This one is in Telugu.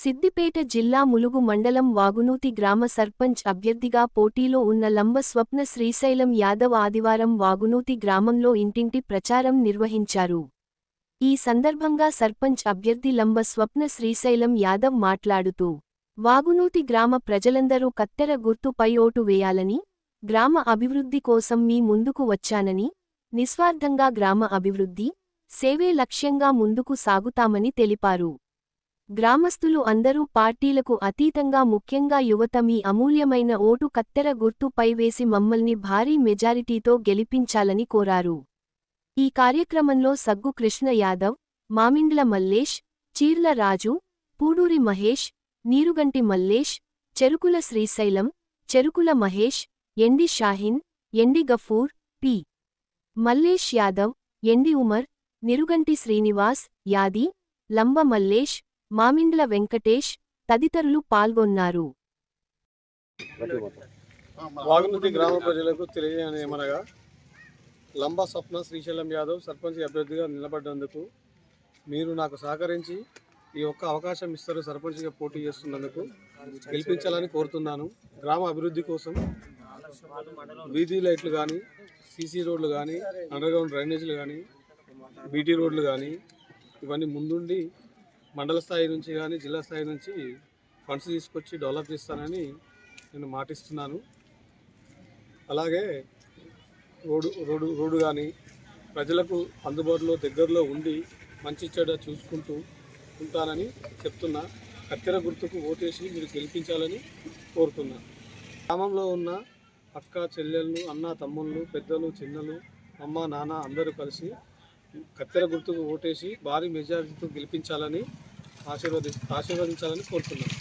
సిద్దిపేట జిల్లా ములుగు మండలం వాగునూతి గ్రామ సర్పంచ్ అభ్యర్థిగా పోటీలో ఉన్న లంబ స్వప్న శ్రీశైలం యాదవ్ ఆదివారం వాగునూతి గ్రామంలో ఇంటింటి ప్రచారం నిర్వహించారు. ఈ సందర్భంగా సర్పంచ్ అభ్యర్థి లంబ స్వప్న శ్రీశైలం యాదవ్ మాట్లాడుతూ వాగునూతి గ్రామ ప్రజలందరూ కత్తెర గుర్తుపై ఓటు వేయాలని గ్రామ అభివృద్ధి కోసం మీ ముందుకు వచ్చానని నిస్వార్థంగా గ్రామ అభివృద్ధి సేవే లక్ష్యంగా ముందుకు సాగుతామని తెలిపారు. గ్రామస్తులు అందరూ పార్టీలకు అతీతంగా ముఖ్యంగా యువత మీ అమూల్యమైన ఓటు కత్తెర గుర్తుపై వేసి మమ్మల్ని భారీ మెజారిటీతో గెలిపించాలని కోరారు. ఈ కార్యక్రమంలో Saggu Krishna Yadav Mamindla Mallesh Cheerla Raju Puduri Mahesh Neeruganti Mallesh Cherukula Srisailam Cherukula Mahesh MD Shahin MD Gafoor P. Mallesh Yadav MD Umar Niruganti Srinivas Yadi Lamba Mallesh Mamindla Venkatesh తదితరులు పాల్గొన్నారు. వాగునూతి గ్రామ ప్రజలకు తెలియజేయమనగా లంబా స్వప్న శ్రీశైలం యాదవ్ సర్పంచ్ అభ్యర్థిగా నిలబడ్డందుకు మీరు నాకు సహకరించి ఈ ఒక్క అవకాశం ఇస్తారు సర్పంచ్గా పోటీ చేస్తున్నందుకు గెలిపించాలని కోరుతున్నాను. గ్రామ అభివృద్ధి కోసం వీధి లైట్లు కానీ సీసీ రోడ్లు కానీ అండర్గ్రౌండ్ డ్రైనేజీలు కానీ బీటీ రోడ్లు కానీ ఇవన్నీ ముందుండి మండల స్థాయి నుంచి కానీ జిల్లా స్థాయి నుంచి ఫండ్స్ తీసుకొచ్చి డెవలప్ చేస్తానని నేను మాటిస్తున్నాను. అలాగే రోడ్డు రోడ్డు రోడ్డు కానీ ప్రజలకు అందుబాటులో దగ్గరలో ఉండి మంచి చెడ చూసుకుంటూ ఉంటానని చెప్తున్నా. కత్తెర గుర్తుకు ఓటేసి మీరు గెలిపించాలని కోరుతున్నా. గ్రామంలో ఉన్న అక్క చెల్లెళ్ళు అన్న తమ్ముళ్ళు పెద్దలు చిన్నలు అమ్మ నాన్న అందరూ కలిసి కత్తెర గుర్తుకు ఓటేసి భారీ మెజారిటీతో గెలిపించాలని ఆశీర్వది ఆశీర్వదించాలని కోరుతున్నాను.